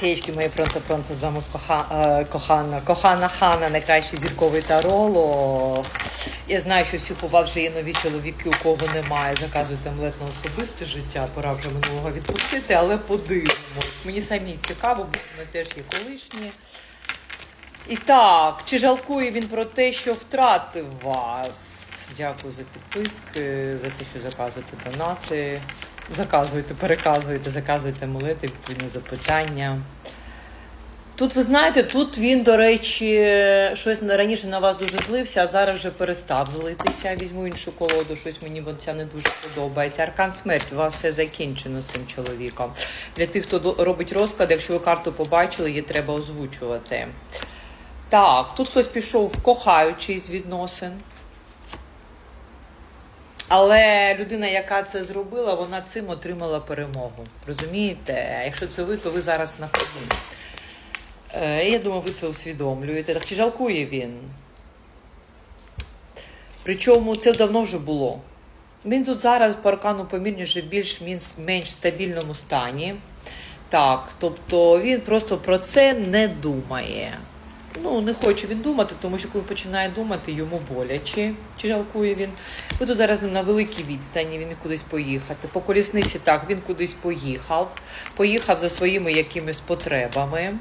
Феєчки мої пронто пронто з вами е, кохана, кохана хана, найкращий зірковий таролог. Я знаю, що всіх у вас вже є нові чоловіки, у кого немає. Заказуйте амулет на особисте життя, пора вже минулого відпустити, але подивимось. Мені самі цікаво, бо ми теж є колишні. І так, чи жалкує він про те, що втратив вас? Дякую за підписки, за те, що заказуєте донати. Заказуєте, переказуєте, заказуєте молити, відповідні запитання. Тут, ви знаєте, тут він, до речі, щось раніше на вас дуже злився, а зараз вже перестав злитися. Візьму іншу колоду, щось мені ця не дуже подобається. Аркан смерть, у вас все закінчено з цим чоловіком. Для тих, хто робить розклад, якщо ви карту побачили, її треба озвучувати. Так, тут хтось пішов в кохаючий з відносин. Але людина, яка це зробила, вона цим отримала перемогу. Розумієте? Якщо це ви, то ви зараз на ходу. Е, Я думаю, ви це усвідомлюєте. Так чи жалкує він? Причому це давно вже було. Він тут зараз по аркану помірніше більш-менш стабільному стані. Так, тобто він просто про це не думає. Ну, не хоче він думати, тому що коли починає думати, йому боляче, чи жалкує він. Ви тут зараз на великій відстані, він міг кудись поїхати. По колісниці так, він кудись поїхав, поїхав за своїми якимись потребами.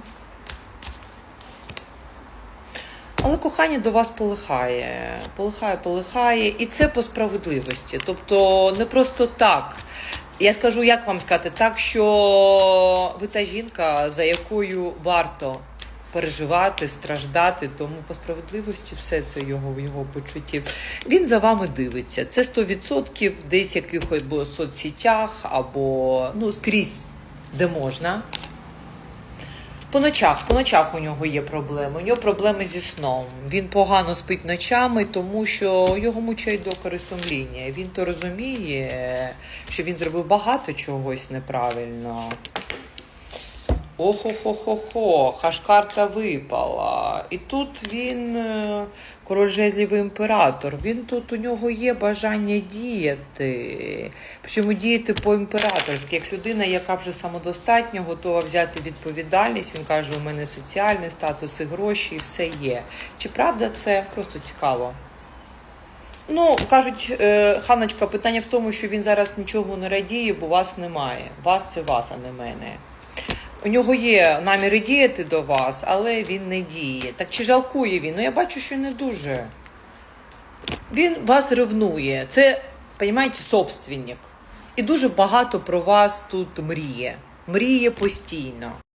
Але кохання до вас полихає, полихає, полихає, і це по справедливості. Тобто не просто так. Я скажу, як вам сказати, так що ви та жінка, за якою варто переживати, страждати, тому по справедливості все це його його почутті. Він за вами дивиться. Це 100% десь якихось або соцсетях, або ну, скрізь, де можна. По ночах, по ночах у нього є проблеми. У нього проблеми зі сном. Він погано спить ночами, тому що його мучають докори сумління. Він то розуміє, що він зробив багато чогось неправильно. Охо-хо-хо-хо, хашкарта випала. І тут він, е, король жезлів імператор, він тут у нього є бажання діяти. Причому діяти по-імператорськи, як людина, яка вже самодостатньо готова взяти відповідальність. Він каже, у мене соціальний статус і гроші, і все є. Чи правда це просто цікаво? Ну, кажуть, е, Ханочка, питання в тому, що він зараз нічого не радіє, бо вас немає. Вас це вас, а не мене. У нього є наміри діяти до вас, але він не діє. Так чи жалкує він? Ну я бачу, що не дуже. Він вас ревнує. Це, розумієте, собственник. І дуже багато про вас тут мріє. Мріє постійно.